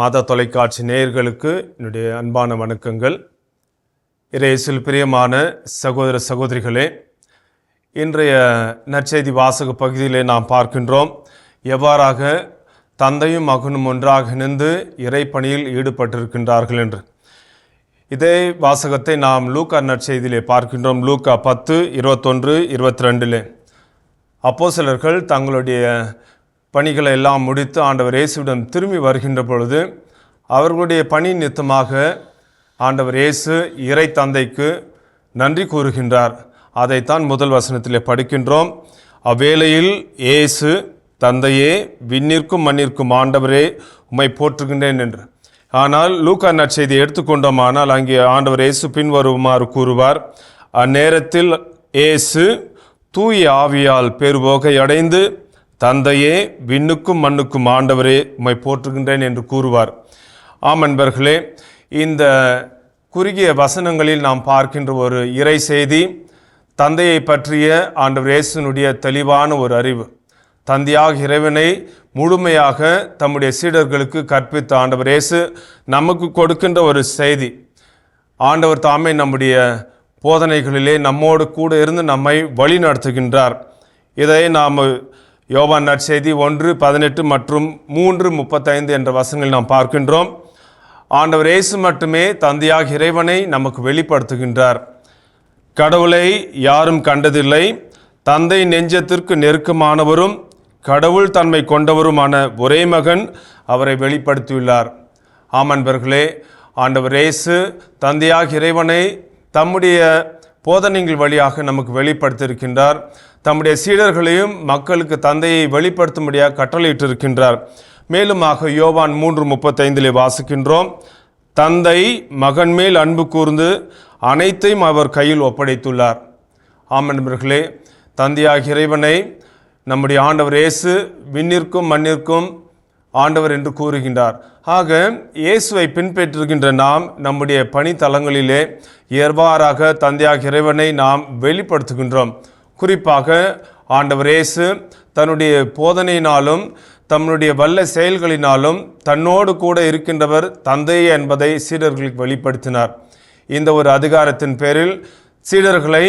மாதா தொலைக்காட்சி நேயர்களுக்கு என்னுடைய அன்பான வணக்கங்கள். இறையேசில் பிரியமான சகோதர சகோதரிகளே இன்றைய நற்செய்தி வாசக பகுதியிலே நாம் பார்க்கின்றோம். எவ்வாறாக தந்தையும் மகனும் ஒன்றாக இணைந்து இறைப்பணியில் ஈடுபட்டிருக்கின்றார்கள் என்று. இதே வாசகத்தை நாம் லூக்கா நற்செய்தியிலே பார்க்கின்றோம். லூக்கா பத்து இருபத்தொன்று இருபத்தி ரெண்டிலே அப்போ சிலர்கள் தங்களுடைய பணிகளை எல்லாம் முடித்து ஆண்டவர் இயேசுவிடம் திரும்பி வருகின்ற பொழுது அவர்களுடைய பணி நித்தமாக ஆண்டவர் இயேசு இறை தந்தைக்கு நன்றி கூறுகின்றார். அதைத்தான் முதல் வசனத்திலே படிக்கின்றோம். அவ்வேளையில் இயேசு தந்தையே விண்ணிற்கும் மண்ணிற்கும் ஆண்டவரே உம்மை போற்றுகின்றேன் என்று. ஆனால் லூக்கா நற்செய்தி எடுத்துக்கொண்டோமானால் அங்கே ஆண்டவர் இயேசு பின்வருமாறு கூறுவார் அந்நேரத்தில் இயேசு தூய ஆவியால் பெருபோகை அடைந்து தந்தையே விண்ணுக்கும் மண்ணுக்கும் ஆண்டவரே உம்மை போற்றுகின்றேன் என்று கூறுவார். ஆம் அன்பர்களே இந்த குறுகிய வசனங்களில் நாம் பார்க்கின்ற ஒரு இறை செய்தி தந்தையை பற்றிய ஆண்டவர் இயேசுனுடைய தெளிவான ஒரு அறிவு. தந்தையாக இறைவனை முழுமையாக தம்முடைய சீடர்களுக்கு கற்பித்த ஆண்டவர் இயேசு நமக்கு கொடுக்கின்ற ஒரு செய்தி. ஆண்டவர் தாமே நம்முடைய போதனைகளிலே நம்மோடு கூட இருந்து நம்மை வழி நடத்துகின்றார் இதை நாம் யோவான் நற்செய்தி ஒன்று பதினெட்டு மற்றும் மூன்று முப்பத்தைந்து என்ற வசனங்களில் நாம் பார்க்கின்றோம். ஆண்டவர் இயேசு மட்டுமே தந்தையாக இறைவனை நமக்கு வெளிப்படுத்துகின்றார். கடவுளை யாரும் கண்டதில்லை. தந்தை நெஞ்சத்திற்கு நெருக்கமானவரும் கடவுள் தன்மை கொண்டவருமான ஒரே மகன் அவரை வெளிப்படுத்தியுள்ளார். ஆமன்பர்களே ஆண்டவர் இயேசு தந்தையாக இறைவனை தம்முடைய போதனைகள் வழியாக நமக்கு வெளிப்படுத்தியிருக்கின்றார். தம்முடைய சீடர்களையும் மக்களுக்கு தந்தையை வெளிப்படுத்தும்படியாக கட்டளையிட்டிருக்கின்றார். மேலுமாக யோவான் மூன்று முப்பத்தைந்திலே வாசிக்கின்றோம். தந்தை மகன் மேல் அன்பு கூர்ந்து அனைத்தையும் அவர் கையில் ஒப்படைத்துள்ளார். ஆம் நண்பர்களே தந்தையாக இறைவனை நம்முடைய ஆண்டவர் இயேசு விண்ணிற்கும் மண்ணிற்கும் ஆண்டவர் என்று கூறுகின்றார். ஆக இயேசுவை பின்பற்றுகின்ற நாம் நம்முடைய பணித்தலங்களிலே எவ்வாறாக தந்தையாக இறைவனை நாம் வெளிப்படுத்துகின்றோம். குறிப்பாக ஆண்டவர் இயேசு தன்னுடைய போதனையினாலும் தம்முடைய வல்ல செயல்களினாலும் தன்னோடு கூட இருக்கின்றவர் தந்தை என்பதை சீடர்களுக்கு வெளிப்படுத்தினார். இந்த ஒரு அதிகாரத்தின் பேரில் சீடர்களை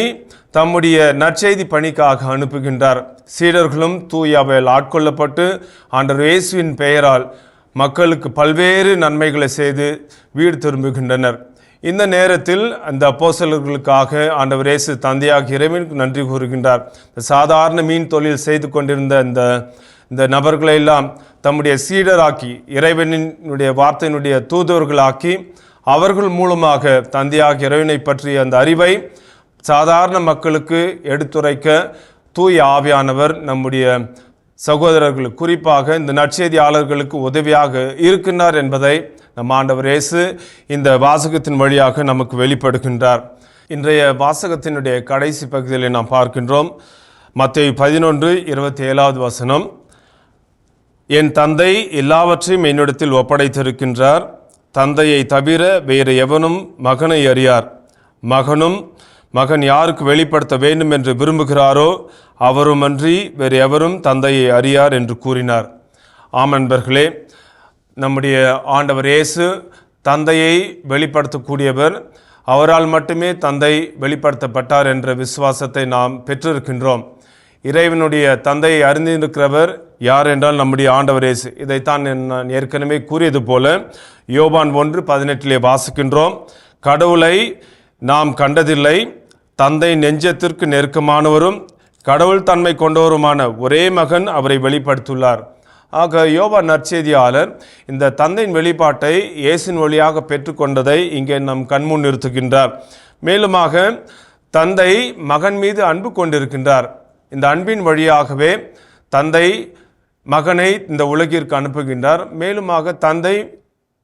தம்முடைய நற்செய்தி பணிக்காக அனுப்புகின்றார். சீடர்களும் தூயாவையில் ஆட்கொள்ளப்பட்டு ஆண்டவர் இயேசுவின் பெயரால் மக்களுக்கு பல்வேறு நன்மைகளை செய்து வீடு திரும்புகின்றனர். இந்த நேரத்தில் அந்த அப்போசலர்களுக்காக ஆண்டவர் இயேசு தந்தையாக இறைவனுக்கு நன்றி கூறுகின்றார். சாதாரண மீன் தொழில் செய்து கொண்டிருந்த இந்த இந்த நபர்களை எல்லாம் தம்முடைய சீடராக்கி இறைவனினுடைய வார்த்தையினுடைய தூதுவர்களாக்கி அவர்கள் மூலமாக தந்தையாக இறைவனை பற்றிய அந்த அறிவை சாதாரண மக்களுக்கு எடுத்துரைக்க தூய் ஆவியானவர் நம்முடைய சகோதரர்கள் குறிப்பாக இந்த நற்செய்தியாளர்களுக்கு உதவியாக இருக்கின்றார் என்பதை நம் ஆண்டவர் இயேசு இந்த வாசகத்தின் வழியாக நமக்கு வெளிப்படுகின்றார். இன்றைய வாசகத்தினுடைய கடைசி பகுதியில் நாம் பார்க்கின்றோம். மத்திய பதினொன்று இருபத்தி ஏழாவது வசனம். என் தந்தை எல்லாவற்றையும் என்னிடத்தில் ஒப்படைத்திருக்கின்றார். தந்தையை தவிர வேறு எவனும் மகனை அறியார். மகனும் மகன் யாருக்கு வெளிப்படுத்த வேண்டும் என்று விரும்புகிறாரோ அவருமன்றி வேறு எவரும் தந்தையை அறியார் என்று கூறினார். ஆமன்பர்களே நம்முடைய ஆண்டவர் இயேசு தந்தையை வெளிப்படுத்தக்கூடியவர் அவரால் மட்டுமே தந்தை வெளிப்படுத்தப்பட்டார் என்ற விசுவாசத்தை நாம் பெற்றிருக்கின்றோம். இறைவனுடைய தந்தையை அறிந்திருக்கிறவர் யார் என்றால் நம்முடைய ஆண்டவர் இயேசு. இதைத்தான் நான் ஏற்கனவே கூறியது போல யோபான் ஒன்று பதினெட்டிலே வாசிக்கின்றோம். கடவுளை நாம் கண்டதில்லை தந்தை நெஞ்சத்திற்கு நெருக்கமானவரும் கடவுள் தன்மை கொண்டவருமான ஒரே மகன் அவரை வெளிப்படுத்தியுள்ளார். ஆக யோபா நற்செய்தியாளர் இந்த தந்தையின் வெளிப்பாட்டை இயேசின் வழியாக பெற்றுக்கொண்டதை இங்கே நம் கண்முன் நிறுத்துகின்றார். மேலுமாக தந்தை மகன் மீது அன்பு கொண்டிருக்கின்றார். இந்த அன்பின் வழியாகவே தந்தை மகனை இந்த உலகிற்கு அனுப்புகின்றார். மேலுமாக தந்தை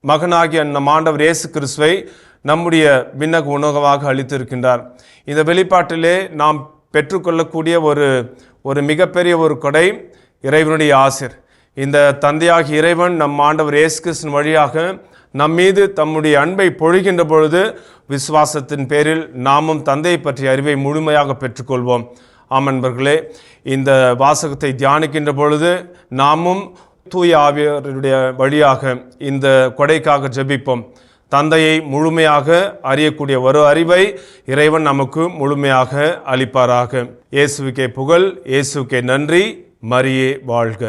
மகனாகிய நம் ஆண்டவர் இயேசு கிறிஸ்துவை நம்முடைய விண்ணக உணவாக அளித்திருக்கின்றார். இந்த வெளிப்பாட்டிலே நாம் பெற்றுக்கொள்ளக்கூடிய ஒரு ஒரு மிகப்பெரிய ஒரு கொடை இறைவனுடைய ஆசிர். இந்த தந்தையாகிய இறைவன் நம் ஆண்டவர் இயேசு கிறிஸ்தன் வழியாக நம் மீது தம்முடைய அன்பை பொழிகின்ற பொழுது விசுவாசத்தின் பேரில் நாமும் தந்தையை பற்றிய அறிவை முழுமையாக பெற்றுக்கொள்வோம். ஆமன்பர்களே இந்த வாசகத்தை தியானிக்கின்ற பொழுது நாமும் தூய ஆவியருடைய வழியாக இந்த கொடைக்காக ஜெபிப்போம். தந்தையை முழுமையாக அறியக்கூடிய ஒரு அறிவை இறைவன் நமக்கு முழுமையாக அளிப்பாராக. இயேசுக்கே புகழ் இயேசுக்கே நன்றி மரியே வாழ்க.